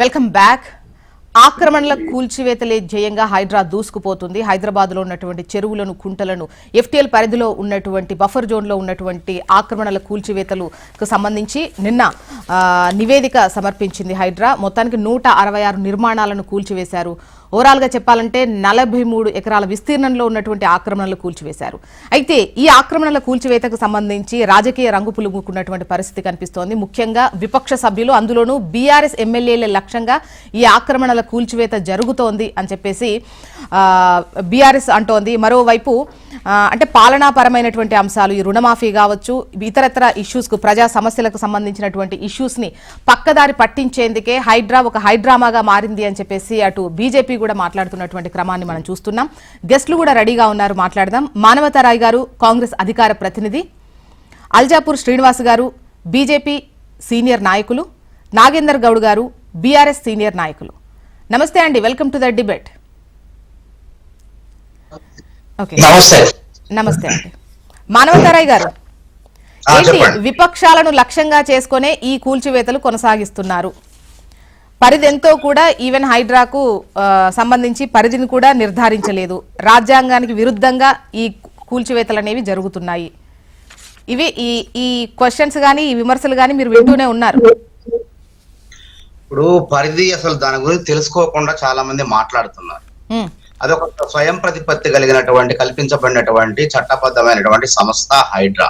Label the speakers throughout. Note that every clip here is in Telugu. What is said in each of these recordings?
Speaker 1: Welcome back. ఆక్రమణల కూల్చివేతలే జయంగా హైడ్రా దూసుకుపోతుంది. హైదరాబాద్లో ఉన్నటువంటి చెరువులను కుంటలను ఎఫ్టీఎల్ పరిధిలో ఉన్నటువంటి బఫర్ జోన్లో ఉన్నటువంటి ఆక్రమణల కూల్చివేతలకు సంబంధించి నిన్న నివేదిక సమర్పించింది హైడ్రా. మొత్తానికి నూట అరవై ఆరు నిర్మాణాలను కూల్చివేశారు. ఓవరాల్గా చెప్పాలంటే నలభై మూడు ఎకరాల విస్తీర్ణంలో ఉన్నటువంటి ఆక్రమణలు కూల్చివేశారు. అయితే ఈ ఆక్రమణల కూల్చివేతకు సంబంధించి రాజకీయ రంగు పులుముకున్నటువంటి పరిస్థితి కనిపిస్తోంది. ముఖ్యంగా విపక్ష సభ్యులు అందులోనూ బీఆర్ఎస్ ఎమ్మెల్యేల లక్ష్యంగా ఈ ఆక్రమణల కూల్చివేత జరుగుతోంది అని చెప్పేసి బీఆర్ఎస్ అంటోంది. మరోవైపు అంటే పాలనాపరమైనటువంటి అంశాలు ఈ రుణమాఫీ కావచ్చు ఇతరత్ర ఇష్యూస్కు ప్రజా సమస్యలకు సంబంధించినటువంటి ఇష్యూస్ని పక్కదారి పట్టించేందుకే హైడ్రా ఒక హైడ్రామాగా మారింది అని చెప్పేసి అటు బీజేపీ కూడా మాట్లాడుతున్నటువంటి క్రమాన్ని మనం చూస్తున్నాం. గెస్టులు కూడా రెడీగా ఉన్నారు మాట్లాడదాం. మానవతారాయ్ గారు కాంగ్రెస్ అధికార ప్రతినిధి. అల్జాపూర్ శ్రీనివాస్ గారు బీజేపీ సీనియర్ నాయకులు. నాగేందర్ గౌడ్ గారు బీఆర్ఎస్ సీనియర్ నాయకులు. నమస్తే అండి welcome to the debate. Okay.
Speaker 2: నమస్తే.
Speaker 1: అండి. మానవతారాయ్ గారు ఏంటి. విపక్షాలను లక్ష్యంగా చేసుకునే ఈ కూల్చివేతలు కొనసాగిస్తున్నారు? పరిధి ఎంతో కూడా ఈవెన్ హైడ్రాకు సంబంధించి పరిధిని కూడా నిర్ధారించలేదు. రాజ్యాంగానికి విరుద్ధంగా ఈ కూల్చివేతలు అనేవి జరుగుతున్నాయి. ఇవి ఈ ఈ క్వశ్చన్స్ కానీ ఈ విమర్శలు కానీ మీరు వింటూనే ఉన్నారు.
Speaker 2: ఇప్పుడు పరిధి అసలు దాని గురించి తెలుసుకోకుండా చాలా మంది మాట్లాడుతున్నారు అదొక స్వయం ప్రతిపత్తి కలిగినటువంటి కల్పించబడినటువంటి చట్టబద్ధమైనటువంటి సంస్థ హైడ్రా.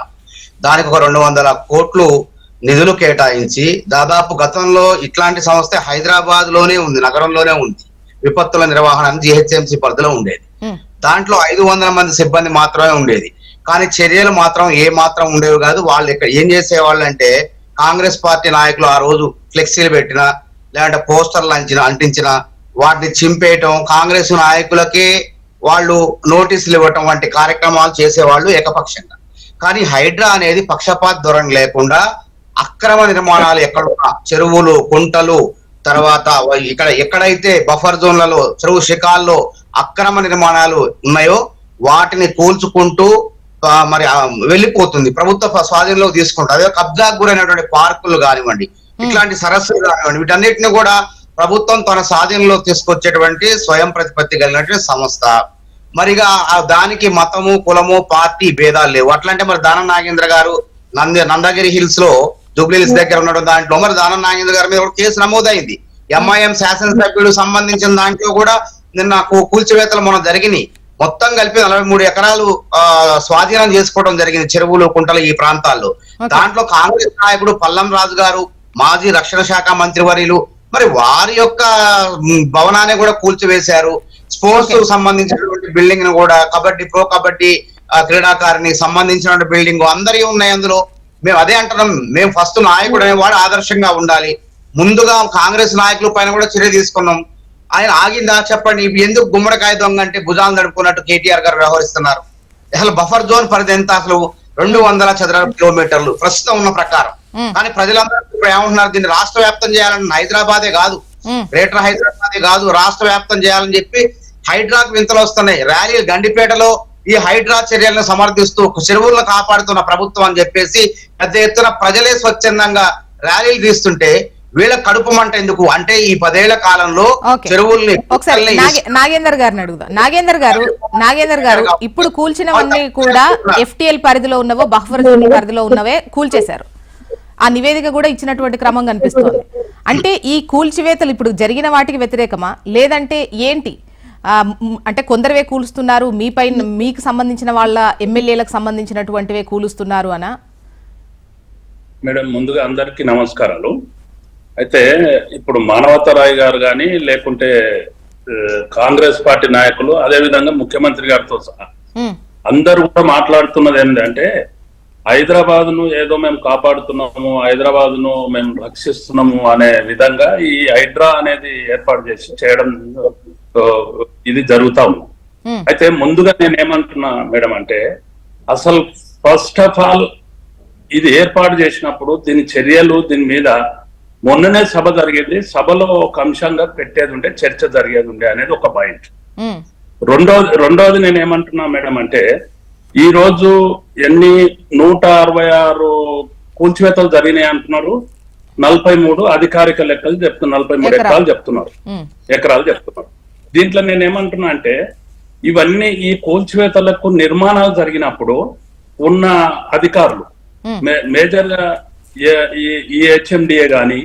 Speaker 2: దానికి ఒక రెండు వందల కోట్లు నిధులు కేటాయించి దాదాపు గతంలో ఇట్లాంటి సంస్థ హైదరాబాద్లోనే ఉంది నగరంలోనే ఉంది. విపత్తుల నిర్వహణ జిహెచ్ఎంసీ పరిధిలో ఉండేది. దాంట్లో ఐదు వందల మంది సిబ్బంది మాత్రమే ఉండేది. కానీ చర్యలు మాత్రం ఏ మాత్రం ఉండేవి కాదు. వాళ్ళు ఇక్కడ ఏం చేసేవాళ్ళు అంటే కాంగ్రెస్ పార్టీ నాయకులు ఆ రోజు ఫ్లెక్సీలు పెట్టిన లేదంటే పోస్టర్లు అంచిన అంటించిన వాటిని చింపేయటం కాంగ్రెస్ నాయకులకే వాళ్ళు నోటీసులు ఇవ్వటం వంటి కార్యక్రమాలు చేసేవాళ్ళు ఏకపక్షంగా. కానీ హైడ్రా అనేది పక్షపాత ధోరణి లేకుండా అక్రమ నిర్మాణాలు ఎక్కడున్నా చెరువులు కుంటలు తర్వాత ఇక్కడ ఎక్కడైతే బఫర్ జోన్లలో చెరువు శిఖాల్లో అక్రమ నిర్మాణాలు ఉన్నాయో వాటిని కూల్చుకుంటూ మరి వెళ్ళిపోతుంది. ప్రభుత్వ స్వాధీనంలోకి తీసుకుంటుంది అదే కబ్జాకు గురైనటువంటి పార్కులు కానివ్వండి ఇట్లాంటి సరస్సులు కానివ్వండి వీటన్నిటిని కూడా ప్రభుత్వం తన స్వాధీనంలో తీసుకొచ్చేటువంటి స్వయం ప్రతిపత్తి కలిగినటువంటి సంస్థ. మరిగా ఆ దానికి మతము కులము పార్టీ భేదాలు లేవు. అట్లంటే మరి దానం నాగేంద్ర గారు నంద నందగిరి హిల్స్లో జూబ్లీ హిల్స్ దగ్గర ఉండడం దాంట్లో. మరి దానం నాగేంద్ర గారి మీద కూడా కేసు నమోదైంది. ఎంఐఎం శాసనసభ్యులు సంబంధించిన దాంట్లో కూడా నిన్న కూల్చివేతలు మనం జరిగినాయి. మొత్తం కలిపి నలభై మూడు ఎకరాలు ఆ, స్వాధీనం చేసుకోవడం జరిగింది చెరువులు కుంటలు ఈ ప్రాంతాల్లో. దాంట్లో కాంగ్రెస్ నాయకుడు పల్లం రాజు గారు మాజీ రక్షణ శాఖ మంత్రివర్యులు మరి వారి యొక్క భవనాన్ని కూడా కూల్చివేశారు. స్పోర్ట్స్. సంబంధించినటువంటి బిల్డింగ్ను కూడా కబడ్డీ ప్రో కబడ్డీ ఆ, క్రీడాకారిణి సంబంధించిన బిల్డింగ్ అందరి ఉన్నాయి అందులో. మేము అదే అంటున్నాం. మేము ఫస్ట్ నాయకుడు అనేవాడు ఆదర్శంగా ఉండాలి. ముందుగా కాంగ్రెస్ నాయకుల పైన కూడా చర్య తీసుకున్నాం. ఆయన ఆగిందా చెప్పండి. ఎందుకు గుమ్మడికాయ దొంగ అంటే భుజాలు నడుపుకున్నట్టు కేటీఆర్ గారు వ్యవహరిస్తున్నారు. అసలు బఫర్ జోన్ పరిధి ఎంత? అసలు రెండు వందల చదరపు కిలోమీటర్లు. ప్రస్తుతం ఉన్న ప్రకారం. కానీ ప్రజలందరూ ఇప్పుడు ఏమంటున్నారు? దీన్ని రాష్ట్ర వ్యాప్తం చేయాలని హైదరాబాదే కాదు. గ్రేటర్ హైదరాబాద్ కాదు. రాష్ట్ర వ్యాప్తం చేయాలని చెప్పి హైడ్రాకు వింతలు వస్తున్నాయి. ర్యాలీలు గండిపేటలో ఈ హైడ్రా చర్యలను సమర్థిస్తూ చెరువులను కాపాడుతున్న ప్రభుత్వం అని చెప్పేసి పెద్ద ఎత్తున ప్రజలే స్వచ్ఛందంగా ర్యాలీలు తీస్తుంటే వీళ్ళ కడుపు మంట ఎందుకు? అంటే ఈ పదేళ్ళ కాలంలో. చెరువుల్ని
Speaker 1: నాగేందర్ గారిని అడుగుదాం. నాగేందర్ గారు నాగేందర్ గారు ఇప్పుడు కూల్చినవన్నీ కూడా ఎఫ్టిఎల్ పరిధిలో ఉన్నవో బఫర్ జోన్ పరిధిలో ఉన్నవే కూల్చేశారు. ఆ నివేదిక కూడా ఇచ్చినటువంటి క్రమం కనిపిస్తోంది. అంటే ఈ కూల్చివేతలు ఇప్పుడు జరిగిన వాటికి వ్యతిరేకమా? లేదంటే ఏంటి? అంటే కొందరివే కూలుస్తున్నారు మీ పైన మీకు సంబంధించిన వాళ్ళ ఎమ్మెల్యేలకు సంబంధించినటువంటివే కూలుస్తున్నారు అనా?
Speaker 3: మేడం ముందుగా అందరికీ నమస్కారాలు. అయితే ఇప్పుడు మానవతరాయ్ గారు కానీ లేకుంటే కాంగ్రెస్ పార్టీ నాయకులు అదే విధంగా ముఖ్యమంత్రి గారితో సహా అందరూ కూడా మాట్లాడుతున్నది ఏంటంటే హైదరాబాద్ను ఏదో మేము కాపాడుతున్నాము హైదరాబాద్ను మేము రక్షిస్తున్నాము అనే విధంగా ఈ హైడ్రా అనేది ఏర్పాటు చేసి చేయడం ఇది జరుగుతా ఉంది.
Speaker 1: ఉమ్,
Speaker 3: అయితే ముందుగా నేను ఏమంటున్నా మేడం అంటే అసలు ఫస్ట్ ఆఫ్ ఆల్ ఇది ఏర్పాటు చేసినప్పుడు దీని చర్యలు దీని మీద మొన్ననే సభ జరిగేది. సభలో ఒక అంశంగా పెట్టేది ఉంటే చర్చ జరిగేది ఉండే అనేది ఒక పాయింట్.
Speaker 1: ఉమ్,
Speaker 3: రెండోది రెండోది నేను ఏమంటున్నా మేడం అంటే ఈ రోజు ఎన్ని నూట అరవై ఆరు కూల్చివేతలు జరిగినాయి అంటున్నారు. నలభై మూడు అధికారిక లెక్కలు చెప్తున్నారు నలభై మూడు
Speaker 1: ఎకరాలు.
Speaker 3: చెప్తున్నారు. ఎకరాలు చెప్తున్నారు. దీంట్లో నేను ఏమంటున్నా అంటే ఇవన్నీ ఈ కూల్చివేతలకు నిర్మాణాలు జరిగినప్పుడు ఉన్న అధికారులు మేజర్గా ఈ- హెచ్ఎండిఏ గాని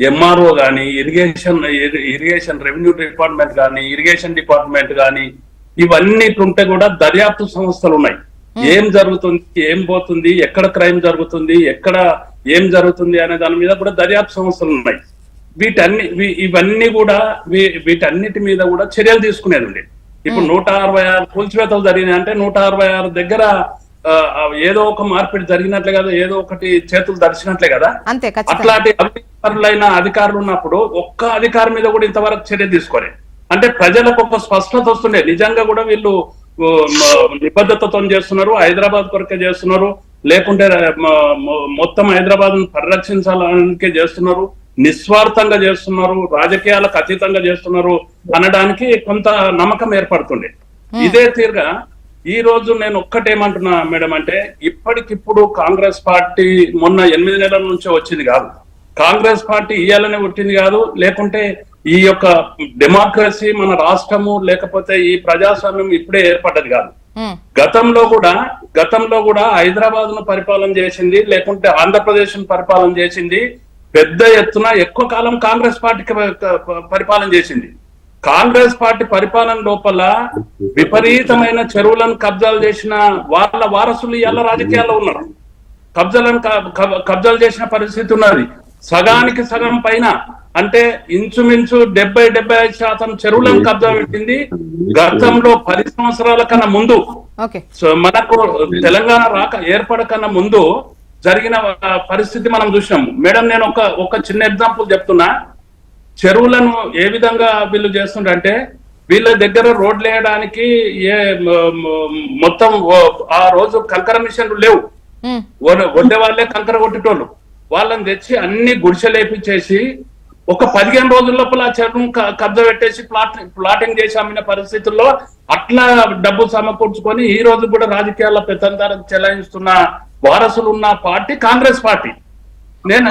Speaker 3: ఎంఆర్ఓ గాని ఇరిగేషన్ ఇరి- ఇరిగేషన్ రెవెన్యూ డిపార్ట్మెంట్ గాని ఇరిగేషన్ డిపార్ట్మెంట్ గాని ఇవన్నీ ఉంటే కూడా దర్యాప్తు సంస్థలు ఉన్నాయి ఏం జరుగుతుంది ఏం పోతుంది ఎక్కడ క్రైమ్ జరుగుతుంది ఎక్కడ ఏం జరుగుతుంది అనే దాని మీద కూడా దర్యాప్తు సంస్థలు ఉన్నాయి వీటన్ని ఇవన్నీ కూడా వీటన్నిటి మీద కూడా చర్యలు తీసుకునేది ఉంది ఇప్పుడు నూట అరవై ఆరు కూల్చివేతలు జరిగినాయి అంటే నూట అరవై ఆరు దగ్గర ఏదో ఒక మార్పిడి జరిగినట్లే కదా ఏదో ఒకటి చేతులు దర్శినట్లే కదా. అట్లాంటి అధికారులైన అధికారులు ఉన్నప్పుడు ఒక్క అధికారి మీద కూడా ఇంతవరకు చర్య తీసుకోలే అంటే ప్రజలకు ఒక స్పష్టత వస్తుండే. నిజంగా కూడా వీళ్ళు నిబద్ధతతో చేస్తున్నారు హైదరాబాద్ కొరకే చేస్తున్నారు లేకుంటే మొత్తం హైదరాబాద్ పరిరక్షించాలనికే చేస్తున్నారు. నిస్వార్థంగా చేస్తున్నారు రాజకీయాలకు అతీతంగా చేస్తున్నారు అనడానికి కొంత నమ్మకం ఏర్పడుతుండే ఇదే తీరుగా ఈ రోజు నేను ఒక్కటేమంటున్నా మేడం అంటే ఇప్పటికిప్పుడు కాంగ్రెస్ పార్టీ మొన్న ఎనిమిది నెలల నుంచే వచ్చింది కాదు. కాంగ్రెస్ పార్టీ ఇయ్యాలనే పుట్టింది కాదు లేకుంటే ఈ యొక్క డెమోక్రసీ మన రాష్ట్రము లేకపోతే ఈ ప్రజాస్వామ్యం ఇప్పుడే ఏర్పడ్డది కాదు. గతంలో కూడా గతంలో కూడా హైదరాబాద్ను పరిపాలన చేసింది లేకుంటే ఆంధ్రప్రదేశ్ను పరిపాలన చేసింది పెద్ద ఎత్తున ఎక్కువ కాలం కాంగ్రెస్ పార్టీకి పరిపాలన చేసింది. కాంగ్రెస్ పార్టీ పరిపాలన లోపల విపరీతమైన చెరువులను కబ్జాలు చేసిన వాళ్ళ వారసులు ఇవాళ రాజకీయాల్లో ఉన్నారు. కబ్జాలను కబ్జాలు చేసిన పరిస్థితి ఉన్నది. సగానికి సగం పైన అంటే ఇంచుమించు డెబ్బై డెబ్బై ఐదు శాతం చెరువులను కబ్జా పెట్టింది. గతంలో పది సంవత్సరాల కన్నా ముందు. మనకు తెలంగాణ రాక ఏర్పడకన్నా ముందు జరిగిన పరిస్థితి మనం చూసినాం. మేడం నేను ఒక ఒక చిన్న ఎగ్జాంపుల్ చెప్తున్నా. చెరువులను ఏ విధంగా వీళ్ళు చేస్తుండంటే వీళ్ళ దగ్గర రోడ్లు వేయడానికి ఏ మొత్తం ఆ రోజు కంకర మిషన్లు లేవు. వడ్డే వాళ్ళే కంకర కొట్టేటోళ్ళు. వాళ్ళని తెచ్చి అన్ని గుడిసెలేపించేసి ఒక పదిహేను రోజుల లోపల ఆ చెరువును కబ్జా పెట్టేసి ప్లాట్ ప్లాటింగ్ చేసి అమ్మిన పరిస్థితుల్లో అట్లా డబ్బు సమకూర్చుకొని ఈ రోజు కూడా రాజకీయాల్లో పెత్తందారం చెలాయిస్తున్న వారసులు ఉన్న పార్టీ కాంగ్రెస్ పార్టీ. నేను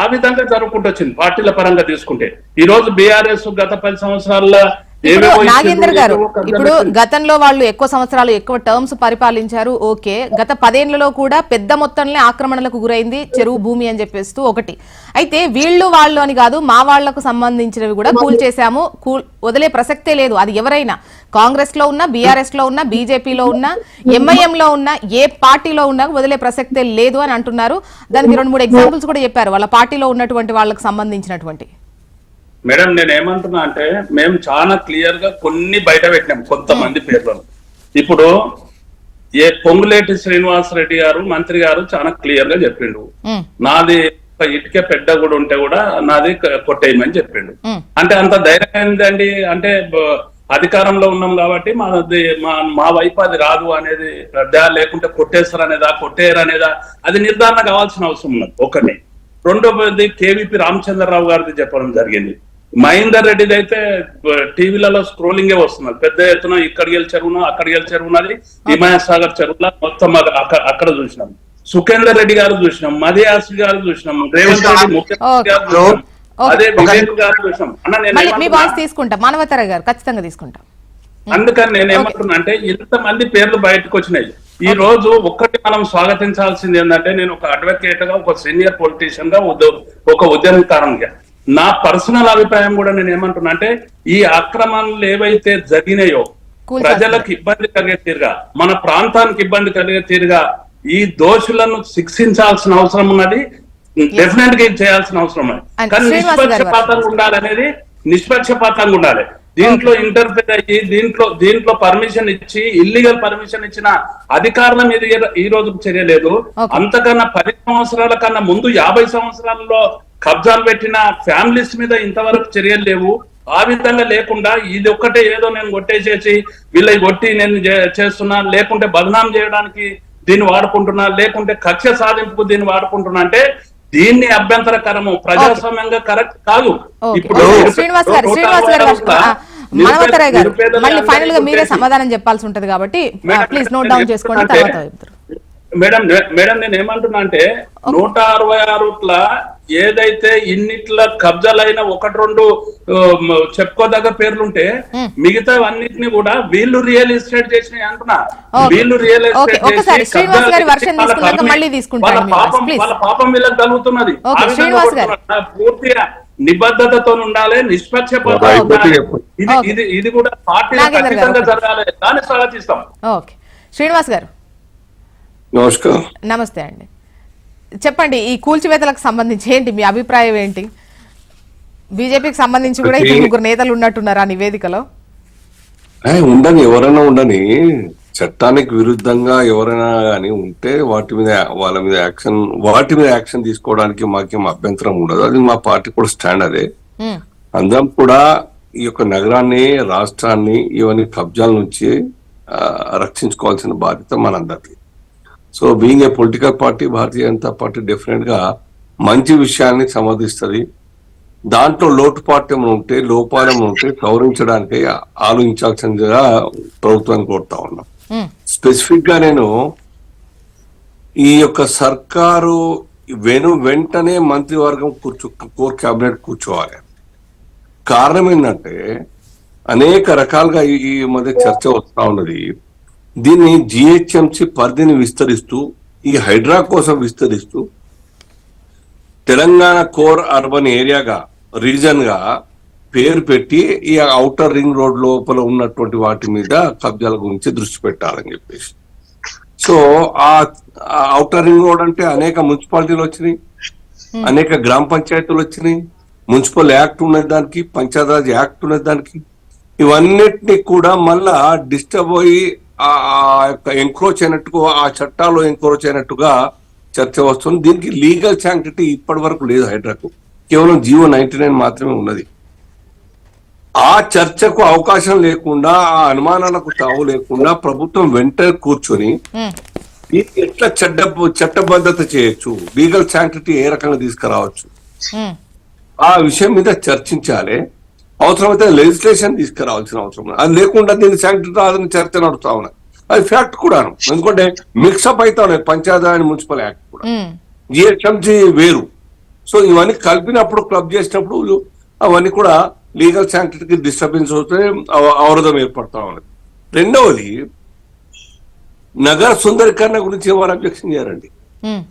Speaker 3: ఆ విధంగా జరుపుకుంటూ వచ్చింది పార్టీల పరంగా తీసుకుంటే. ఈ రోజు బీఆర్ఎస్ గత పది సంవత్సరాల్లో
Speaker 1: ఇప్పుడు నాగేందర్ గారు ఇప్పుడు. గతంలో వాళ్ళు ఎక్కువ సంవత్సరాలు ఎక్కువ టర్మ్స్ పరిపాలించారు ఓకే. గత పదేళ్ళలో కూడా పెద్ద మొత్తంలో ఆక్రమణలకు గురైంది చెరువు భూమి అని చెప్పేస్తూ ఒకటి. అయితే వీళ్ళు వాళ్ళు అని కాదు మా వాళ్ళకు సంబంధించినవి కూడా కూల్ చేశాము. కూల్ వదిలే ప్రసక్తే లేదు అది ఎవరైనా. కాంగ్రెస్లో ఉన్నా బీఆర్ఎస్లో ఉన్నా బీజేపీలో ఉన్నా ఎంఐఎం లో ఉన్నా ఏ పార్టీలో ఉన్నా వదిలే ప్రసక్తే లేదు అని అంటున్నారు. దానికి రెండు మూడు ఎగ్జాంపుల్స్ కూడా చెప్పారు వాళ్ళ పార్టీలో ఉన్నటువంటి వాళ్ళకి సంబంధించినటువంటి.
Speaker 3: మేడం నేను ఏమంటున్నా అంటే మేము చాలా క్లియర్గా కొన్ని బయట పెట్టినాం కొంతమంది పేర్లను. ఇప్పుడు ఏ పొంగులేటి శ్రీనివాస్ రెడ్డి గారు మంత్రి గారు చాలా క్లియర్గా చెప్పిండు. నాది ఇటుక పెద్ద కూడా ఉంటే కూడా నాది కొట్టేయమని చెప్పిండు. అంటే అంత ధైర్యం ఏంటండి అంటే అధికారంలో ఉన్నాం కాబట్టి మాది మా మా వైపు అది రాదు అనేది లేకుంటే కొట్టేస్తారు అనేదా కొట్టేయరు అనేదా అది నిర్ధారణ కావాల్సిన అవసరం ఉన్నది ఒకటి. రెండోది కేవీపీ రామచంద్రరావు గారిది చెప్పడం జరిగింది. మహేందర్ రెడ్డిది అయితే టీవీలలో స్క్రోలింగే వస్తున్నది. పెద్ద ఎత్తున ఇక్కడికి వెళ్ళి చెరువున అక్కడికి వెళ్ళి చెరువున్నది హిమాయత్ సాగర్ చెరువుల మొత్తం అక్క- అక్క- అక్కడ చూసినాం. సుఖేందర్ రెడ్డి గారు చూసినాం. మదియాస్ గారు చూసినాం. రేవంత్ రెడ్డి ముఖ్యమంత్రి గారు చూసినాం. అదే వివేక్ గారు చూసినాం. అన్న నేను
Speaker 1: మళ్ళీ మీ
Speaker 3: ఏమంటున్నా?
Speaker 1: వాయిస్ తీసుకుంటాం. మానవతర గారు ఖచ్చితంగా తీసుకుంటాం.
Speaker 3: అందుకని నేను ఏమంటున్నా అంటే ఇంతమంది పేర్లు బయటకు వచ్చినాయి. ఈ రోజు ఒక్కటి మనం స్వాగతించాల్సింది ఏంటంటే నేను ఒక అడ్వకేట్గా ఒక సీనియర్ పొలిటీషియన్గా ఒక ఉద్యమకారంగా. నా పర్సనల్ అభిప్రాయం కూడా నేను ఏమంటున్నా అంటే ఈ ఆక్రమణలు ఏవైతే జరిగినాయో. ప్రజలకు ఇబ్బంది కలిగే తీరుగా మన ప్రాంతానికి ఇబ్బంది కలిగే తీరుగా ఈ దోషులను శిక్షించాల్సిన అవసరం ఉన్నది. డెఫినెట్గా ఇది చేయాల్సిన అవసరం ఉన్నది. కానీ నిష్పక్షపాతంగా ఉండాలనేది నిష్పక్షపాతంగా ఉండాలి. దీంట్లో ఇంటర్ఫేర్ అయ్యి దీంట్లో దీంట్లో పర్మిషన్ ఇచ్చి ఇల్లీగల్ పర్మిషన్ ఇచ్చిన అధికారుల మీద ఈ- రోజు చర్య లేదు. అంతకన్నా పది సంవత్సరాల కన్నా ముందు యాభై సంవత్సరాల్లో కబ్జాలు పెట్టిన ఫ్యామిలీస్ మీద ఇంతవరకు చర్యలు లేవు ఆ విధంగా లేకుండా ఇది ఒక్కటే ఏదో నేను కొట్టేసేసి వీళ్ళకి కొట్టి నేను చేస్తున్నా లేకుంటే బదనాం చేయడానికి దీన్ని వాడుకుంటున్నా లేకుంటే కక్ష సాధింపుకు దీన్ని వాడుకుంటున్నా అంటే దీన్ని అభ్యంతరకరము ప్రజాస్వామ్యంగా కరెక్ట్ కాదు. ఇప్పుడు.
Speaker 1: శ్రీనివాస్ గారు శ్రీనివాస్ గారు మనవతరాయ్ గారు మళ్ళీ ఫైనల్గా మీరే సమాధానం చెప్పాల్సి ఉంటది కాబట్టి ప్లీజ్ నోట్ డౌన్ చేసుకోండి తర్వాత చెప్తారు
Speaker 3: మేడం మేడం నేను ఏమంటున్నా అంటే నూట అరవై ఆరుట్ల ఏదైతే ఇన్నిట్ల కబ్జాలైన ఒకటి రెండు చెప్పుకోదగ్గ పేర్లుంటే మిగతా అన్నిటిని కూడా వీళ్ళు రియల్ ఎస్టేట్ చేసినాయి అంటున్నా. వీళ్ళు రియల్ ఎస్టేట్ చేసి వాళ్ళ పాపం. వాళ్ళ పాపం వీళ్ళకి కలుగుతున్నది. పూర్తిగా నిబద్ధతతో ఉండాలి.
Speaker 4: చెప్పండి.
Speaker 3: ఇది. ఇది ఇది కూడా పార్టీలో ఖచ్చితంగా. జరగాలి దాన్ని స్వాగతిస్తాం
Speaker 1: ఓకే శ్రీనివాస్ గారు
Speaker 4: నమస్కారం
Speaker 1: నమస్తే అండి చెప్పండి ఈ కూల్చివేతలకు సంబంధించి ఏంటి మీ అభిప్రాయం ఏంటి? బీజేపీకి సంబంధించి కూడా ఇద్దరు ముగ్గురు నేతలు ఉన్నట్టున్నారు ఆ నివేదికలో?
Speaker 4: ఉండని ఎవరైనా ఉండని చట్టానికి విరుద్ధంగా ఎవరైనా కానీ ఉంటే వాటి మీద వాళ్ళ మీద యాక్షన్ వాటి మీద యాక్షన్ తీసుకోవడానికి మాకేం అభ్యంతరం ఉండదు. అది మా పార్టీ కూడా స్టాండ్ అదే. అందరం కూడా ఈ యొక్క నగరాన్ని రాష్ట్రాన్ని ఇవన్నీ కబ్జాల నుంచి రక్షించుకోవాల్సిన బాధ్యత మనందరిది. So being a political party Bharatiya Janata party డెఫినెట్గా మంచి విషయాన్ని సమర్థిస్తుంది. దాంట్లో లోటుపాటు ఏమైనా ఉంటే లోపాలు ఏమైనా ఉంటే సవరించడానికి ఆలోచించాల్సిందిగా ప్రభుత్వాన్ని కోరుతా ఉన్నాం. స్పెసిఫిక్గా నేను ఈ యొక్క సర్కారు వెను వెంటనే మంత్రివర్గం కూర్చో కోర్ కేబినెట్ కూర్చోవాలి. కారణం ఏంటంటే అనేక రకాలుగా ఈ మధ్య చర్చ వస్తా ఉన్నది. దీన్ని జిహెచ్ఎంసి పరిధిని విస్తరిస్తూ ఈ హైడ్రా కోసం విస్తరిస్తూ తెలంగాణ కోర్ అర్బన్ ఏరియాగా రీజన్గా పేరు పెట్టి ఈ ఔటర్ రింగ్ రోడ్ లోపల ఉన్నటువంటి వాటి మీద కబ్జాల గురించి దృష్టి పెట్టాలని చెప్పేసి. సో ఆ ఔటర్ రింగ్ రోడ్ అంటే అనేక మున్సిపాలిటీలు వచ్చినాయి అనేక గ్రామ పంచాయతీలు వచ్చినాయి మున్సిపల్ యాక్ట్ ఉన్నది దానికి పంచాయతీరాజ్ యాక్ట్ ఉన్నది దానికి ఇవన్నిటిని కూడా మళ్ళా డిస్టర్బ్ అయ్యి ఆ యొక్క ఎంక్రోచ్ అయినట్టుగా ఆ చట్టాలు ఎంక్రోచ్ అయినట్టుగా చర్చ వస్తుంది. దీనికి లీగల్ శాంక్టిటీ ఇప్పటి వరకు లేదు హైడ్రాకు. కేవలం జీవో నైన్టీ నైన్ మాత్రమే ఉన్నది. ఆ చర్చకు అవకాశం లేకుండా ఆ అనుమానాలకు తావు లేకుండా ప్రభుత్వం వెంటనే కూర్చొని ఎట్లా చట్ట చట్టబద్ధత చేయొచ్చు? లీగల్ శాంక్టిటీ ఏ రకంగా తీసుకురావచ్చు? ఆ విషయం మీద చర్చించాలి. అవసరమైతే లెజిస్లేషన్ తీసుకురావాల్సిన అవసరం ఉంది. అది లేకుండా దీన్ని రాదని చర్చ నడుస్తా ఉన్నది అది ఫ్యాక్ట్ కూడాను. ఎందుకంటే మిక్సప్ అవుతా ఉన్నాయి. పంచాయతీ అండ్ మున్సిపల్ యాక్ట్ కూడా. జిహెచ్ఎంసీ వేరు. సో ఇవన్నీ కలిపినప్పుడు క్లబ్ చేసినప్పుడు అవన్నీ కూడా లీగల్ శాంక్టిటీకి డిస్టర్బెన్స్ అవుతే అవ- అవరోధం ఏర్పడతా ఉన్నది. రెండవది నగర సుందరీకరణ గురించి ఎవరు అబ్జెక్షన్ చేయరండి?
Speaker 1: ఉమ్,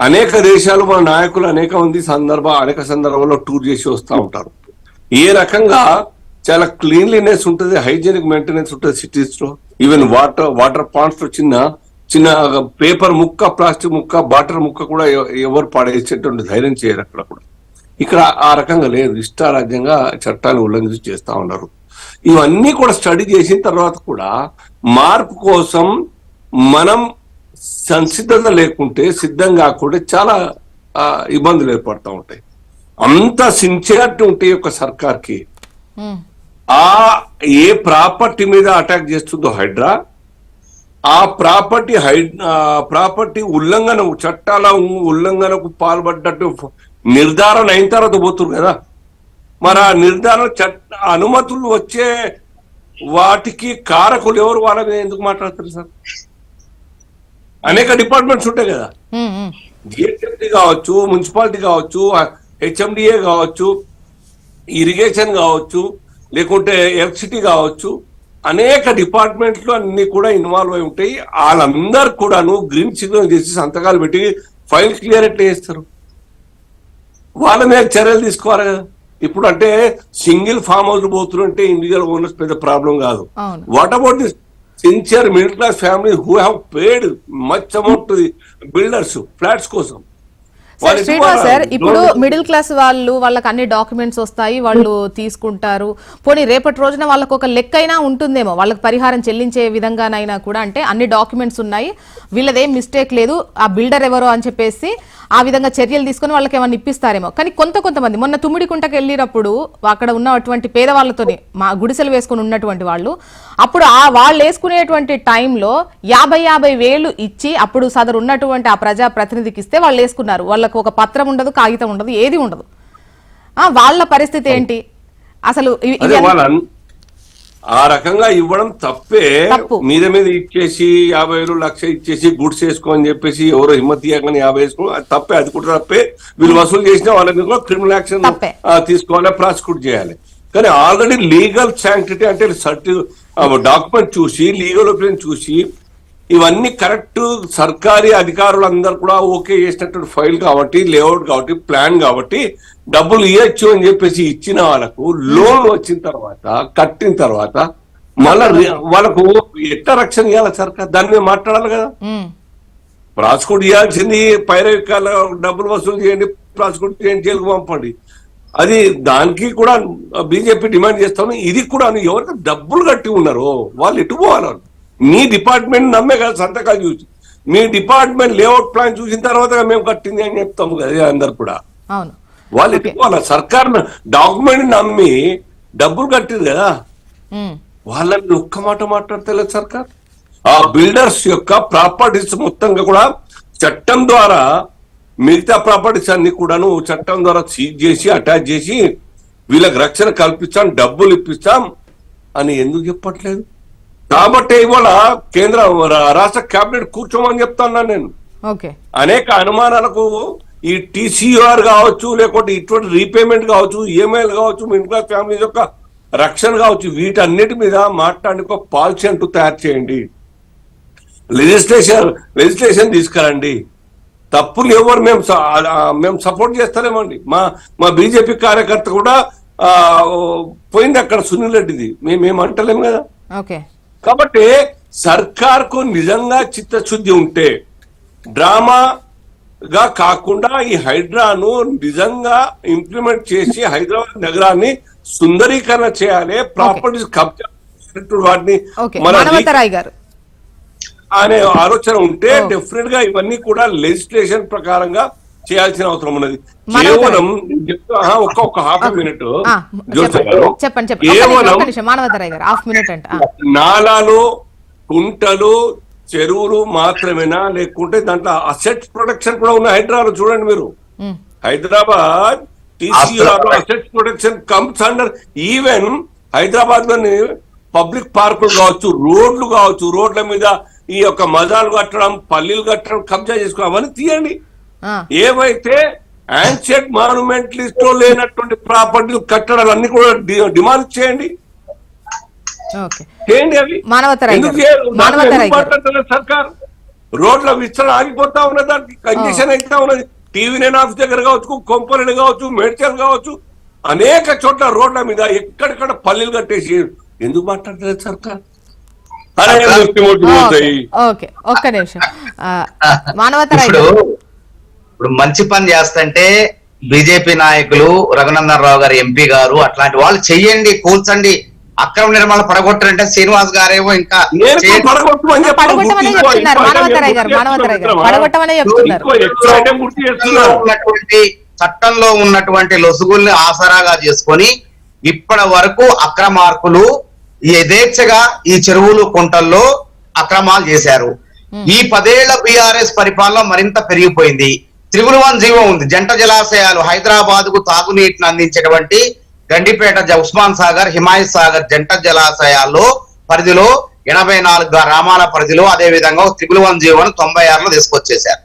Speaker 4: అనేక దేశాలు మన నాయకులు అనేక మంది సందర్భ అనేక సందర్భాల్లో టూర్ చేసి వస్తూ ఉంటారు. ఏ రకంగా చాలా క్లీన్లీనెస్ ఉంటుంది హైజీనిక్ మెయింటెనెన్స్ ఉంటుంది సిటీస్లో. ఈవెన్ వాటర్ వాటర్ పాండ్స్లో చిన్న చిన్న పేపర్ ముక్క ప్లాస్టిక్ ముక్క బాటర్ ముక్క కూడా ఎవరు పాడేసేటువంటి ధైర్యం చేయరు అక్కడ కూడా. ఇక్కడ ఆ రకంగా లేదు ఇష్టారాజ్యంగా చట్టాన్ని ఉల్లంఘించి చేస్తా ఉన్నారు. ఇవన్నీ కూడా స్టడీ చేసిన తర్వాత కూడా మార్పు కోసం మనం సంసిద్ధత లేకుంటే సిద్ధం కాకుంటే చాలా ఇబ్బందులు ఏర్పడతా ఉంటాయి. అంత సిన్సియారిటీ ఉంటే ఈ యొక్క సర్కార్కి.
Speaker 1: ఉమ్,
Speaker 4: ఆ ఏ ప్రాపర్టీ మీద అటాక్ చేస్తుందో హైడ్రా ఆ ప్రాపర్టీ హై ప్రాపర్టీ ఉల్లంఘన చట్టాల ఉల్లంఘనకు పాల్పడ్డట్టు నిర్ధారణ అయిన తర్వాత పోతున్నారు కదా. మరి ఆ నిర్ధారణ చట్ట అనుమతులు వచ్చే వాటికి కారకులు ఎవరు? వాళ్ళ మీద ఎందుకు మాట్లాడతారు సార్? అనేక డిపార్ట్మెంట్స్ ఉంటాయి కదా.
Speaker 1: ఉమ్, ఉమ్,
Speaker 4: జిహెచ్ఎండి కావచ్చు మున్సిపాలిటీ కావచ్చు హెచ్ఎండిఏ కావచ్చు ఇరిగేషన్ కావచ్చు లేకుంటే ఎలక్ట్రిసిటీ కావచ్చు అనేక డిపార్ట్మెంట్లు అన్ని కూడా ఇన్వాల్వ్ అయి ఉంటాయి. వాళ్ళందరు కూడాను గ్రీన్ సిగ్నల్ చేసి సంతకాలు పెట్టి ఫైల్ క్లియర్ ఎట్లా చేస్తారు? వాళ్ళ మీద చర్యలు తీసుకోవాలి కదా? ఇప్పుడు అంటే సింగిల్ ఫామ్ హౌస్ పోతుంటే ఇండివిజువల్ ఓనర్స్ పెద్ద ప్రాబ్లం కాదు. What about this sincere middle class family who have paid much amount builders flats కోసం?
Speaker 1: శ్రీనివాస్? సార్ ఇప్పుడు మిడిల్ క్లాస్ వాళ్ళు వాళ్ళకి అన్ని డాక్యుమెంట్స్ వస్తాయి వాళ్ళు తీసుకుంటారు. పోనీ రేపటి రోజున వాళ్ళకు ఒక లెక్క అయినా ఉంటుందేమో. వాళ్ళకి పరిహారం చెల్లించే విధంగానైనా కూడా అంటే అన్ని డాక్యుమెంట్స్ ఉన్నాయి. వీళ్ళదేం మిస్టేక్ లేదు. ఆ బిల్డర్ ఎవరో అని చెప్పేసి ఆ విధంగా చర్యలు తీసుకొని వాళ్ళకి ఏమైనా ఇప్పిస్తారేమో. కానీ కొంత కొంతమంది మొన్న తుమ్మిడికుంటకి వెళ్ళినప్పుడు అక్కడ ఉన్నటువంటి పేదవాళ్ళతోని మా గుడిసెలు వేసుకుని ఉన్నటువంటి వాళ్ళు అప్పుడు ఆ వాళ్ళు వేసుకునేటువంటి టైంలో యాభై యాభై వేలు ఇచ్చి అప్పుడు సదరు ఉన్నటువంటి ఆ ప్రజా ప్రతినిధికి ఇస్తే వాళ్ళు వేసుకున్నారు. వాళ్ళకు ఒక పత్రం ఉండదు కాగితం ఉండదు ఏది ఉండదు. ఆ వాళ్ళ పరిస్థితి ఏంటి? అసలు
Speaker 4: ఆ రకంగా ఇవ్వడం తప్పే. మీద మీద ఇచ్చేసి యాభై వేలు లక్ష ఇచ్చేసి గుడ్స్ వేసుకో అని చెప్పేసి ఎవరో హిమ్మతి ఇవ్వగానే యాభై వేసుకో. అది తప్పే అది కూడా తప్పే. వీళ్ళు వసూలు చేసిన వాళ్ళ మీద కూడా క్రిమినల్ యాక్షన్ తీసుకోవాలి ప్రాసిక్యూట్ చేయాలి. కానీ ఆల్రెడీ లీగల్ శాంక్టిటీ అంటే సర్టి డాక్యుమెంట్ చూసి లీగల్ ఒపీనియన్ చూసి ఇవన్నీ కరెక్ట్ సర్కారీ అధికారులు అందరు కూడా ఓకే చేసినటువంటి ఫైల్ కాబట్టి లేఅవుట్ కాబట్టి ప్లాన్ కాబట్టి డబ్బులు ఇవ్వచ్చు అని చెప్పేసి ఇచ్చిన వాళ్ళకు లోన్ వచ్చిన తర్వాత కట్టిన తర్వాత మళ్ళా వాళ్ళకు ఎట్ట రక్షణ ఇవ్వాలి సర్కార్ దాని మీద మాట్లాడాలి కదా. ప్రాసిక్యూట్ చేయాల్సింది పైరవికాల డబ్బులు వసూలు చేయండి ప్రాసిక్యూట్ చేయండి జైలుకు పంపండి. అది దానికి కూడా బీజేపీ డిమాండ్ చేస్తాను ఇది కూడా ఎవరికి డబ్బులు కట్టి ఉన్నారు వాళ్ళు ఎటు పోవాలి? మీ డిపార్ట్మెంట్ నమ్మే కదా సంతకాలు చూసి. మీ డిపార్ట్మెంట్ లేఅవుట్ ప్లాన్ చూసిన తర్వాత మేము కట్టింది అని చెప్తాము కదా అందరు కూడా. వాళ్ళు ఎటు పోవాలి సర్కార్ డాక్యుమెంట్ నమ్మి డబ్బులు కట్టింది కదా. వాళ్ళని ఒక్క మాట మాట్లాడతలేదు సర్కార్. ఆ బిల్డర్స్ యొక్క ప్రాపర్టీస్ మొత్తంగా కూడా చట్టం ద్వారా మిగతా ప్రాపర్టీస్ అన్ని కూడాను చట్టం ద్వారా సీజ్ చేసి అటాచ్ చేసి వీళ్ళకి రక్షణ కల్పిస్తాం డబ్బులు ఇప్పిస్తాం అని ఎందుకు చెప్పట్లేదు? కాబట్టి ఇవాళ కేంద్ర రాష్ట్ర కేబినెట్ కూర్చోమని చెప్తాను నేను. అనేక అనుమానాలకు ఈ టీసీఆర్ కావచ్చు లేకుంటే ఇటువంటి రీపేమెంట్ కావచ్చు ఈఎంఐలు కావచ్చు మిడిల్ క్లాస్ ఫ్యామిలీస్ యొక్క రక్షణ కావచ్చు వీటన్నిటి మీద మాట్లాడడానికి ఒక పాలసీ అంటూ తయారు చేయండి. లెజిస్లేషన్ లెజిస్లేషన్ తీసుకురండి. తప్పులు ఎవరు మేము మేము సపోర్ట్ చేస్తారేమండి మా మా బీజేపీ కార్యకర్త కూడా పోయింది అక్కడ సునీల్ రెడ్డిది. మేము అంటలేము కదా.
Speaker 1: ఓకే.
Speaker 4: కాబట్టి సర్కార్కు నిజంగా చిత్తశుద్ధి ఉంటే డ్రామాగా కాకుండా ఈ హైడ్రాను నిజంగా ఇంప్లిమెంట్ చేసి హైదరాబాద్ నగరాన్ని సుందరీకరణ చేయాలి ప్రాపర్టీస్ కబ్జా వాటిని
Speaker 1: గారు.
Speaker 4: అనే ఆలోచన ఉంటే. డెఫినెట్గా ఇవన్నీ కూడా లెజిస్లేషన్ ప్రకారంగా చేయాల్సిన అవసరం ఉన్నది. కేవలం ఒక్క ఒక్క హాఫ్ మినిట్.
Speaker 1: చెప్పండి చెప్పండి
Speaker 4: కేవలం
Speaker 1: గారు హాఫ్ మినిట్ అంట
Speaker 4: నాలాలు కుంటలు చెరువులు మాత్రమేనా? లేకుంటే దాంట్లో అసెట్ ప్రొటెక్షన్ కూడా ఉన్న హైదరాబాద్ చూడండి మీరు. Hyderabad TCR asset protection comes under even హైదరాబాద్లోని పబ్లిక్ పార్కులు కావచ్చు రోడ్లు కావచ్చు రోడ్ల మీద ఈ యొక్క మజాలు కట్టడం పల్లీలు కట్టడం కబ్జా చేసుకోవడం అవన్నీ తీయండి. ఏవైతే యాన్షియట్ మాన్యుమెంట్ లిస్ట్లో లేనటువంటి ప్రాపర్టీలు కట్టడాలు అన్ని కూడా డిమాండ్ చేయండి.
Speaker 1: ఓకే.
Speaker 4: చేయండి అవి? సర్కార్? రోడ్ల విస్తరణ ఆగిపోతా ఉన్నది దానికి కంజెషన్ అయితే ఉన్నది? టీవీ నైన్ ఆఫీస్ దగ్గర కావచ్చు కొంపరెడ్డి కావచ్చు మేడ్చల్ కావచ్చు అనేక చోట్ల రోడ్ల మీద ఎక్కడెక్కడ పల్లెలు కట్టేసి ఎందుకు మాట్లాడలేదు సర్కార్?
Speaker 1: ఓకే, ఒక్క నిమిషం. ఆ, మానవతరాయ్
Speaker 2: ఇప్పుడు మంచి పని చేస్తుంటే బీజేపీ నాయకులు రఘునందన్ రావు గారు ఎంపీ గారు అట్లాంటి వాళ్ళు చెయ్యండి కూల్చండి అక్రమ నిర్మాణం పడగొట్టారంటే శ్రీనివాస్ గారేమో ఇంకా ఉన్నటువంటి చట్టంలో ఉన్నటువంటి లొసుగుల్ని ఆసరాగా చేసుకొని ఇప్పటి వరకు అక్రమార్కులు యథేచ్ఛగా ఈ చెరువులు కుంటల్లో అక్రమాలు చేశారు. ఈ పదేళ్ళ బీఆర్ఎస్ పరిపాలన మరింత పెరిగిపోయింది. త్రిభువన్ వన్ జీవో ఉంది. జంట జలాశయాలు హైదరాబాద్కు తాగునీటిని అందించేటువంటి గండిపేట ఉస్మాన్ సాగర్ హిమాయత్ సాగర్ జంట జలాశయాల్లో పరిధిలో ఎనభై నాలుగు గ్రామాల పరిధిలో అదే విధంగా త్రిభువన్ వన్ జీవోను తొంభై ఆరులో తీసుకొచ్చేశారు.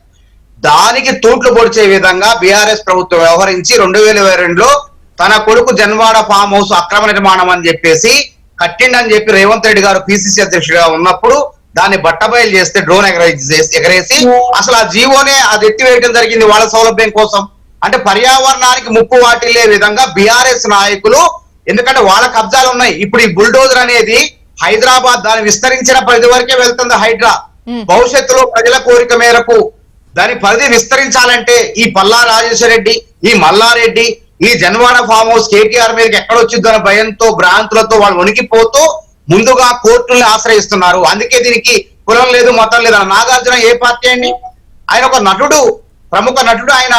Speaker 2: దానికి తూట్లు పొడిచే విధంగా బీఆర్ఎస్ ప్రభుత్వం వ్యవహరించి రెండు వేల ఇరవై రెండులో తన కొడుకు జన్వాడ ఫామ్ హౌస్ అక్రమ నిర్మాణం అని చెప్పేసి కట్టిండని చెప్పి రేవంత్ రెడ్డి గారు పిసిసి అధ్యక్షుడిగా ఉన్నప్పుడు దాన్ని బట్టబయలు చేస్తే డ్రోన్ ఎగరేసి ఎగరేసి అసలు ఆ జీవోనే అది ఎత్తివేయడం జరిగింది వాళ్ళ సౌలభ్యం కోసం. అంటే పర్యావరణానికి ముప్పు వాటిల్లే విధంగా బీఆర్ఎస్ నాయకులు ఎందుకంటే వాళ్ళ కబ్జాలు ఉన్నాయి. ఇప్పుడు ఈ బుల్డోజర్ అనేది హైదరాబాద్ దాన్ని విస్తరించిన పరిధి వరకే వెళ్తుంది హైడ్రా. భవిష్యత్తులో ప్రజల కోరిక మేరకు దాని పరిధి విస్తరించాలంటే ఈ పల్లా రాజేశ్వర రెడ్డి ఈ మల్లారెడ్డి ఈ జన్వాడ ఫామ్ హౌస్ కేటీఆర్ మీదకి ఎక్కడొచ్చిద్దన్న భయంతో భ్రాంతులతో వాళ్ళు వణికిపోతూ ముందుగా కోర్టుల్ని ఆశ్రయిస్తున్నారు. అందుకే దీనికి కులం లేదు మతం లేదు అన్న నాగార్జున ఏ పార్టీ అండి? ఆయన ఒక నటుడు ప్రముఖ నటుడు ఆయన.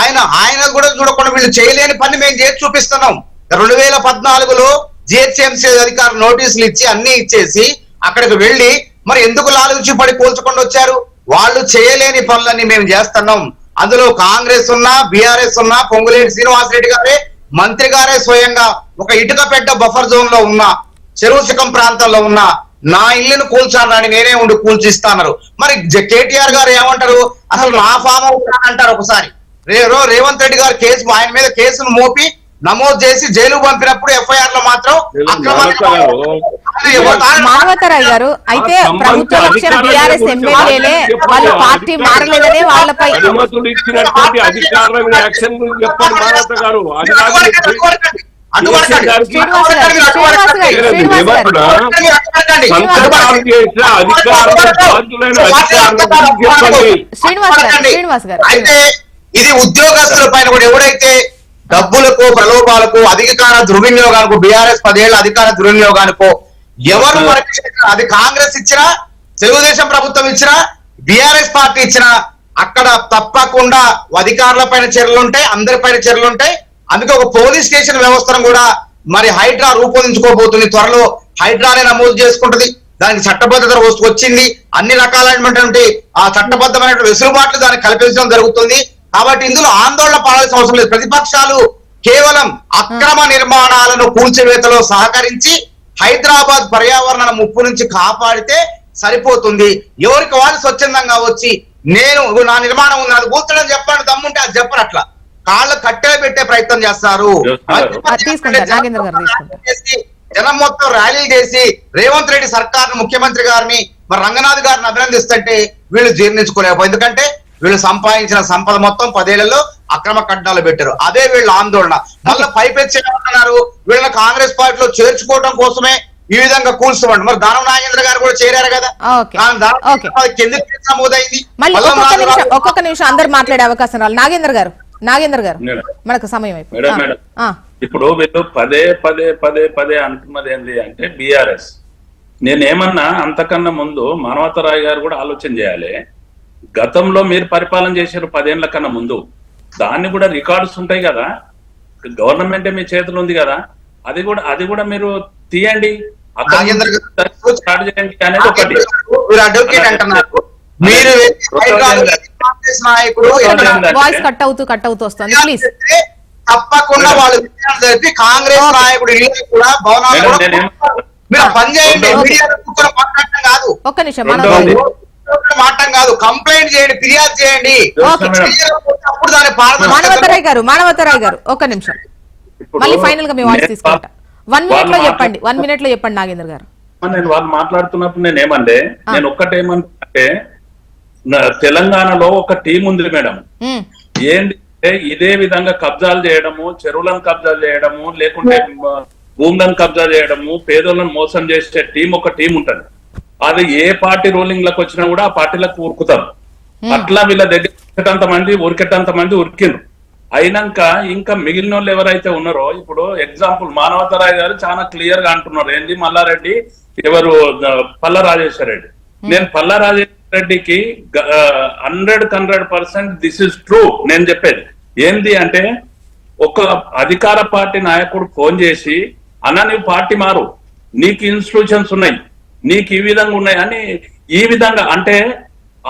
Speaker 2: ఆయన ఆయన కూడా చూడకుండా వీళ్ళు చేయలేని పని మేము చేసి చూపిస్తున్నాం. రెండు వేల పద్నాలుగులో జిహెచ్ఎంసీ అధికారులు నోటీసులు ఇచ్చి అన్ని ఇచ్చేసి అక్కడికి వెళ్ళి మరి ఎందుకు లాలుచి పడి కూల్చకుండా వచ్చారు? వాళ్ళు చేయలేని పనులన్నీ మేము చేస్తున్నాం. అందులో కాంగ్రెస్ ఉన్నా బీఆర్ఎస్ ఉన్నా పొంగులేటి శ్రీనివాసరెడ్డి గారే మంత్రి గారే స్వయంగా ఒక ఇటుక పెట్ట బఫర్ జోన్లో ఉన్న చెరువు శకం ప్రాంతంలో ఉన్న నా ఇల్లును కూల్చాలని నేనే ఉండి కూల్చిస్తాన్నారు మరి కేటీఆర్ గారు ఏమంటారు? అసలు నా ఫామ్ హౌస్ అని అంటారు ఒకసారి. రే రో రేవంత్ రెడ్డి గారు కేసు ఆయన మీద కేసును మోపి నమోదు చేసి జైలు పంపినప్పుడు ఎఫ్ఐఆర్లో మాత్రం
Speaker 1: మానవతరాయ్ గారు. అయితే ప్రభుత్వం బీఆర్ఎస్ ఎమ్మెల్యేలే. వాళ్ళు పార్టీ మారలేదనే వాళ్ళపై
Speaker 4: అనుమతులు ఇచ్చినటువంటి అధికారుల మీద యాక్షన్ గురించి చెప్పండి మానవత గారు.
Speaker 2: అయితే ఇది ఉద్యోగస్తుల పైన కూడా ఎవరైతే డబ్బులకు ప్రలోభాలకు అధికార దుర్వినియోగాలకు బీఆర్ఎస్ పదేళ్ళ అధికార దుర్వినియోగానికో ఎవరు అది కాంగ్రెస్ ఇచ్చినా తెలుగుదేశం ప్రభుత్వం ఇచ్చినా బీఆర్ఎస్ పార్టీ ఇచ్చినా అక్కడ తప్పకుండా అధికారుల పైన చర్యలు ఉంటాయి అందరి పైన చర్యలు ఉంటాయి అందుకే ఒక పోలీస్ స్టేషన్ వ్యవస్థను కూడా మరి హైడ్రా రూపొందించుకోబోతుంది. త్వరలో హైడ్రానే నమోదు చేసుకుంటది. దానికి చట్టబద్ధత వచ్చింది. అన్ని రకాలైనటువంటి ఆ చట్టబద్ధమైన వెసులుబాట్లు దానికి కల్పించడం జరుగుతుంది. కాబట్టి ఇందులో ఆందోళన పడాల్సిన అవసరం లేదు. ప్రతిపక్షాలు కేవలం అక్రమ నిర్మాణాలను కూల్చివేతలో సహకరించి హైదరాబాద్ పర్యావరణ ముప్పు నుంచి కాపాడితే సరిపోతుంది. ఎవరికి వాళ్ళు స్వచ్ఛందంగా వచ్చి నేను నా నిర్మాణం ఉంది అది కూర్చడం చెప్పండి దమ్ముంటే అది చెప్పరు అట్లా కాళ్ళు కట్టెలు పెట్టే ప్రయత్నం చేస్తారు. జనం మొత్తం ర్యాలీలు చేసి రేవంత్ రెడ్డి సర్కార్ ముఖ్యమంత్రి గారిని మరి రంగనాథ్ గారిని అభినందిస్తుంటే వీళ్ళు జీర్ణించుకోలేకపోయి ఎందుకంటే వీళ్ళు సంపాదించిన సంపద మొత్తం పదేళ్ళలో అక్రమ కట్టాలు పెట్టారు. అదే వీళ్ళ ఆందోళన. మళ్ళీ పైపెచ్చి ఏమంటున్నారు వీళ్ళని కాంగ్రెస్ పార్టీలో చేర్చుకోవడం కోసమే ఈ విధంగా కూల్చుకోండి మరి దానం నాగేంద్ర గారు కూడా చేరారు కదా. కేసు నమోదైంది.
Speaker 1: ఒక్కొక్క నిమిషం అందరు మాట్లాడే అవకాశం నాగేంద్ర గారు. నాగేంద్ర గారు.
Speaker 3: మేడం.
Speaker 1: మనకు సమయం అయిపోయింది
Speaker 3: ఇప్పుడు వీళ్ళు పదే పదే పదే పదే అంటున్నది ఏంటి అంటే బీఆర్ఎస్. నేనేమన్నా అంతకన్నా ముందు మానవతరాయ్ గారు కూడా ఆలోచన చేయాలి. గతంలో మీరు పరిపాలన చేశారు పదేళ్ళ కన్నా ముందు. దాన్ని కూడా రికార్డ్స్ ఉంటాయి కదా. గవర్నమెంటే మీ చేతిలో ఉంది కదా. అది కూడా అది కూడా మీరు తీయండి. స్టార్ట్ చేయండి అనేది ఒకటి.
Speaker 2: మీరు కాంగ్రెస్ నాయకుడు
Speaker 1: వాయిస్ కట్ అవుతూ కట్ అవుతూ వస్తుంది. ప్లీజ్
Speaker 2: తప్పకుండా వాళ్ళు విషయాలు జరిపి కాంగ్రెస్. నాయకుడు ఇల్లు కూడా భవనాలు మీరు ఆ పని చేయండి.
Speaker 3: ఓకే.
Speaker 2: మీడియా కూర్చొని మాట్లాడటం కాదు.
Speaker 1: ఒక్క నిమిషం
Speaker 2: మాట్లాడటం కాదు. కంప్లైంట్ చేయండి ఫిర్యాదు చేయండి. అప్పుడు దాని
Speaker 1: మానవతరాయ్ గారు మానవతరాయ్ గారు ఒక్క నిమిషం. మళ్ళీ ఫైనల్గా మీ వాయిస్ తీసుకుంటా. వన్
Speaker 3: మినిట్లో
Speaker 1: చెప్పండి వన్ మినిట్లో చెప్పండి నాగేంద్ర గారు.
Speaker 3: నేను వాళ్ళు మాట్లాడుతున్నప్పుడు నేను ఏమంటే. నేను ఒక్కటేమంటే తెలంగాణలో ఒక టీం ఉంది మేడం.
Speaker 1: ఉమ్,
Speaker 3: ఏంటి అంటే ఇదే విధంగా కబ్జాలు చేయడము చెరువులను కబ్జాలు చేయడము లేకుంటే భూములను కబ్జా చేయడము పేదోళ్ళను మోసం చేసే టీం ఒక టీం ఉంటది. అది ఏ పార్టీ రూలింగ్లకు వచ్చినా కూడా ఆ పార్టీలకు ఉరుకుతారు అట్లా వీళ్ళ దగ్గర మంది ఉరికెట్టంత మంది ఉరికిండ్రు. అయినాక ఇంకా మిగిలిన వాళ్ళు ఎవరైతే ఉన్నారో ఇప్పుడు ఎగ్జాంపుల్ మానవతరాయ్ గారు చాలా క్లియర్గా అంటున్నారు. ఏంది మల్లారెడ్డి? ఎవరు పల్ల రాజేశ్వర రెడ్డి నేను పల్ల రాజేశ్వర రెడ్డికి hundred hundred percent this is true. నేను చెప్పేది. ఏంది అంటే ఒక అధికార పార్టీ నాయకుడు ఫోన్ చేసి అన్న నీవు పార్టీ మారు. నీకు ఇన్స్టిట్యూషన్స్ ఉన్నాయి. నీకు ఈ విధంగా ఉన్నాయి అని ఈ విధంగా అంటే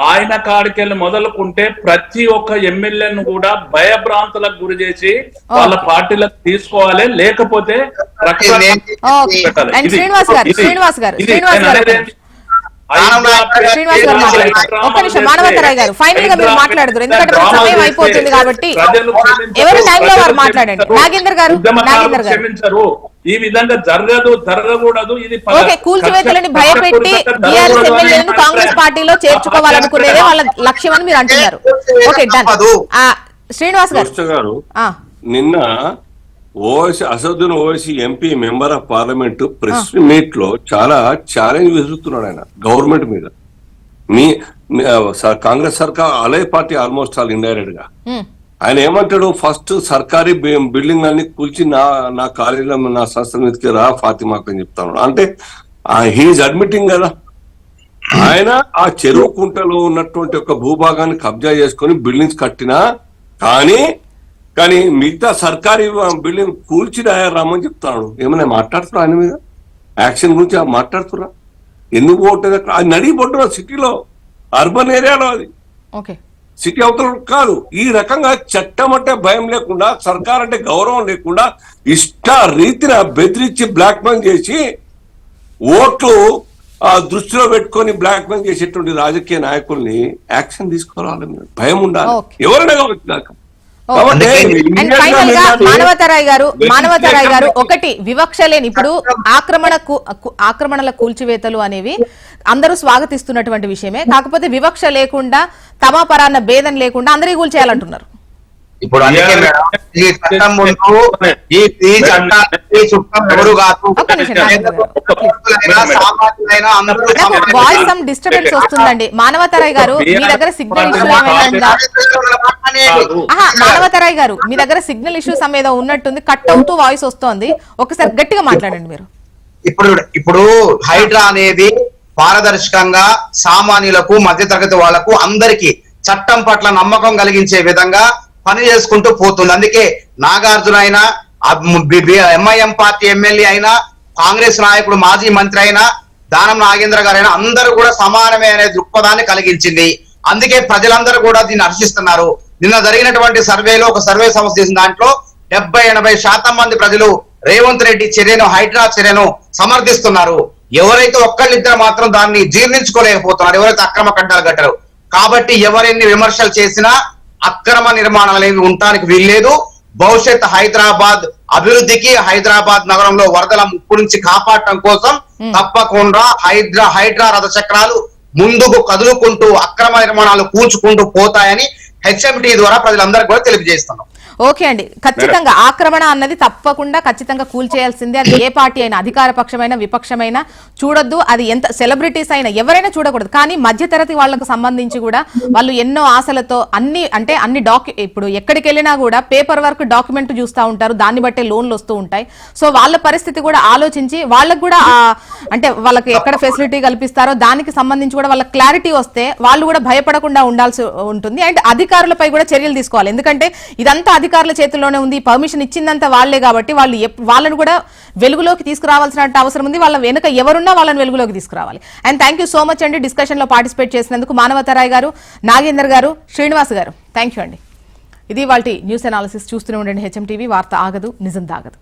Speaker 3: ఆయన కాడికెళ్ళి మొదలుకుంటే ప్రతి ఒక్క ఎమ్మెల్యేను కూడా భయభ్రాంతులకు గురి చేసి వాళ్ళ పార్టీలకు తీసుకోవాలి. లేకపోతే
Speaker 1: శ్రీనివాస్ గారు శ్రీనివాస్ గారు శ్రీనివాస్?
Speaker 2: శ్రీనివాస్
Speaker 1: శ్రీనివాస్ గారు మాట్లాడతారు ఒక్క నిమిషం మానవతరాయ్ గారు. ఫైనల్గా మీరు మాట్లాడదురు. ఎందుకంటే మన సమయం అయిపోతుంది కాబట్టి
Speaker 3: ప్రజలు క్షమించరు,
Speaker 1: ఎవరి టైంలో వారు
Speaker 3: ప్రజలు
Speaker 1: మాట్లాడండి.
Speaker 3: క్షమించరు,
Speaker 1: నాగేందర్ గారు నాగేందర్ గారు.
Speaker 3: క్షమించరు. ఈ విధంగా జరగదు జరగకూడదు. ఇది పగ-
Speaker 1: ఓకే కూల్చివేతలని భయపెట్టి బీఆర్ఎస్ ఎమ్మెల్యేలను కాంగ్రెస్ పార్టీలో చేర్చుకోవాలనుకునేదే వాళ్ళ లక్ష్యం అని మీరు అంటున్నారు. ఓకే డన్ ఆ, శ్రీనివాస్ గారు.
Speaker 4: నిన్న Owaisi Asaduddin Owaisi MP member of parliament press మీట్లో చాలా ఛాలెంజ్ విసురుతున్నాడు ఆయన గవర్నమెంట్ మీద. మీ కాంగ్రెస్ సర్కార్ అలే పార్టీ ఆల్మోస్ట్ ఆల్
Speaker 1: ఇండైరెక్ట్గా
Speaker 4: ఆయన ఏమంటాడు ఫస్ట్ సర్కారీ బిల్డింగ్ అన్ని కూల్చి నా నా కాలేజీలో నా సంస్థ మీదకి రా ఫాతిమాకు అని చెప్తాను అంటే హీఈస్ అడ్మిటింగ్ కదా. ఆయన ఆ చెరువు కుంటలో ఉన్నటువంటి ఒక భూభాగాన్ని కబ్జా చేసుకొని బిల్డింగ్స్ కట్టినా కానీ కానీ మిగతా సర్కారీ బిల్డింగ్ కూల్చి రమ్మని చెప్తాడు. ఏమైనా మాట్లాడుతున్నా ఆయన మీద? యాక్షన్ గురించి ఆ మాట్లాడుతున్నా ఎందుకు పోతుంది అక్కడ? అది నడిగిపోతున్నా సిటీలో అర్బన్ ఏరియాలో అది. సిటీ అవతల కాదు ఈ రకంగా చట్టం అంటే భయం లేకుండా సర్కార్ అంటే గౌరవం లేకుండా ఇష్ట రీతిన బెదిరించి బ్లాక్ మెయిల్ చేసి ఓట్లు ఆ, దృష్టిలో పెట్టుకొని బ్లాక్ మెయిల్ చేసేటువంటి రాజకీయ నాయకుల్ని యాక్షన్ తీసుకోవాలి భయం ఉండాలి. ఎవరైనా కావచ్చు
Speaker 2: And
Speaker 1: అండ్
Speaker 4: ఫైనల్గా
Speaker 1: మానవతరాయ్ గారు మానవతరాయ్ గారు ఒకటి వివక్ష లేని ఇప్పుడు ఆక్రమణ ఆక్రమణల కూల్చివేతలు అనేవి అందరూ స్వాగతిస్తున్నటువంటి విషయమే. కాకపోతే వివక్ష లేకుండా తమ పరాన్న భేదం లేకుండా అందరికీ కూల్చేయాలంటున్నారు.
Speaker 2: ఇప్పుడు ఈ చట్టం ముందు ఈ ఈ చట్టానికి చుట్టం ఎవరు కాదు.
Speaker 1: వాయిస్ సమ్ డిస్టర్బెన్స్ వస్తుందండి. మానవతరాయ్ గారు మీ దగ్గర సిగ్నల్ ఇష్యూ మానవతరాయ్ గారు మీ దగ్గర సిగ్నల్ ఇష్యూస్ ఏదో ఉన్నట్టుంది కట్ అవుతూ వాయిస్ వస్తోంది. ఒకసారి గట్టిగా మాట్లాడండి మీరు.
Speaker 2: ఇప్పుడు ఇప్పుడు హైడ్రా అనేది పారదర్శకంగా సామాన్యులకు మధ్యతరగతి వాళ్ళకు అందరికీ చట్టం పట్ల నమ్మకం కలిగించే విధంగా పని చేసుకుంటూ పోతుంది అందుకే నాగార్జున అయినా ఎంఐఎం పార్టీ ఎమ్మెల్యే అయినా కాంగ్రెస్ నాయకుడు మాజీ మంత్రి అయినా దానం నాగేంద్ర గారైనా అందరూ కూడా సమానమే అనే దృక్పథాన్ని కలిగించింది. అందుకే ప్రజలందరూ కూడా దీన్ని హర్షిస్తున్నారు. నిన్న జరిగినటువంటి సర్వేలో ఒక సర్వే సంస్థ చేసిన దాంట్లో డెబ్బై ఎనభై శాతం మంది ప్రజలు రేవంత్ రెడ్డి చర్యను హైడ్రా చర్యను సమర్థిస్తున్నారు. ఎవరైతే ఒక్కళ్ళిద్దరు మాత్రం దాన్ని జీర్ణించుకోలేకపోతున్నారు ఎవరైతే అక్రమ కట్టాలు కట్టారు. కాబట్టి ఎవరెన్ని విమర్శలు చేసినా అక్రమ నిర్మాణాలు అనేవి ఉండటానికి వీల్లేదు. భవిష్యత్ హైదరాబాద్ అభివృద్ధికి హైదరాబాద్ నగరంలో వరదల ముప్పు నుంచి కాపాడటం కోసం తప్పకుండా హైడ్రా హైడ్రా రథ చక్రాలు ముందుకు కదులుకుంటూ అక్రమ నిర్మాణాలు కూల్చుకుంటూ పోతాయని హెచ్ఎంటీ ద్వారా ప్రజలందరికీ కూడా తెలియజేస్తున్నాం.
Speaker 1: ఓకే అండి. ఖచ్చితంగా ఆక్రమణ అన్నది తప్పకుండా ఖచ్చితంగా కూల్చేయాల్సిందే అది ఏ పార్టీ అయినా అధికార పక్షమైన విపక్షమైన చూడొద్దు. అది ఎంత సెలబ్రిటీస్ అయినా ఎవరైనా చూడకూడదు. కానీ మధ్యతరగతి వాళ్ళకు సంబంధించి కూడా వాళ్ళు ఎన్నో ఆశలతో అన్ని అంటే అన్ని డాక్యు ఇప్పుడు ఎక్కడికి వెళ్ళినా కూడా పేపర్ వర్క్ డాక్యుమెంట్ చూస్తూ ఉంటారు. దాన్ని బట్టే లోన్లు వస్తూ ఉంటాయి. సో వాళ్ళ పరిస్థితి కూడా ఆలోచించి వాళ్ళకు కూడా అంటే వాళ్ళకి ఎక్కడ ఫెసిలిటీ కల్పిస్తారో దానికి సంబంధించి కూడా వాళ్ళకి క్లారిటీ వస్తే వాళ్ళు కూడా భయపడకుండా ఉండాల్సి ఉంటుంది. అండ్ అధికారులపై కూడా చర్యలు తీసుకోవాలి. ఎందుకంటే ఇదంతా అధికారుల చేతుల్లోనే ఉంది. పర్మిషన్ ఇచ్చిందంతా వాళ్ళే కాబట్టి వాళ్ళు వాళ్ళను కూడా వెలుగులోకి తీసుకురావాల్సిన అవసరం ఉంది. వాళ్ళ వెనుక ఎవరున్నా వాళ్ళని వెలుగులోకి తీసుకురావాలి. And thank you so much అండి డిస్కషన్లో పార్టిసిపేట్ చేసినందుకు మానవతరాయ్ గారు నాగేందర్ గారు శ్రీనివాస్ గారు. థ్యాంక్ యూ అండి. ఇది వాళ్ళ న్యూస్ అనాలిసిస్ చూస్తూనే ఉండండి. హెచ్ఎం టీవీ వార్త ఆగదు నిజం దాగదు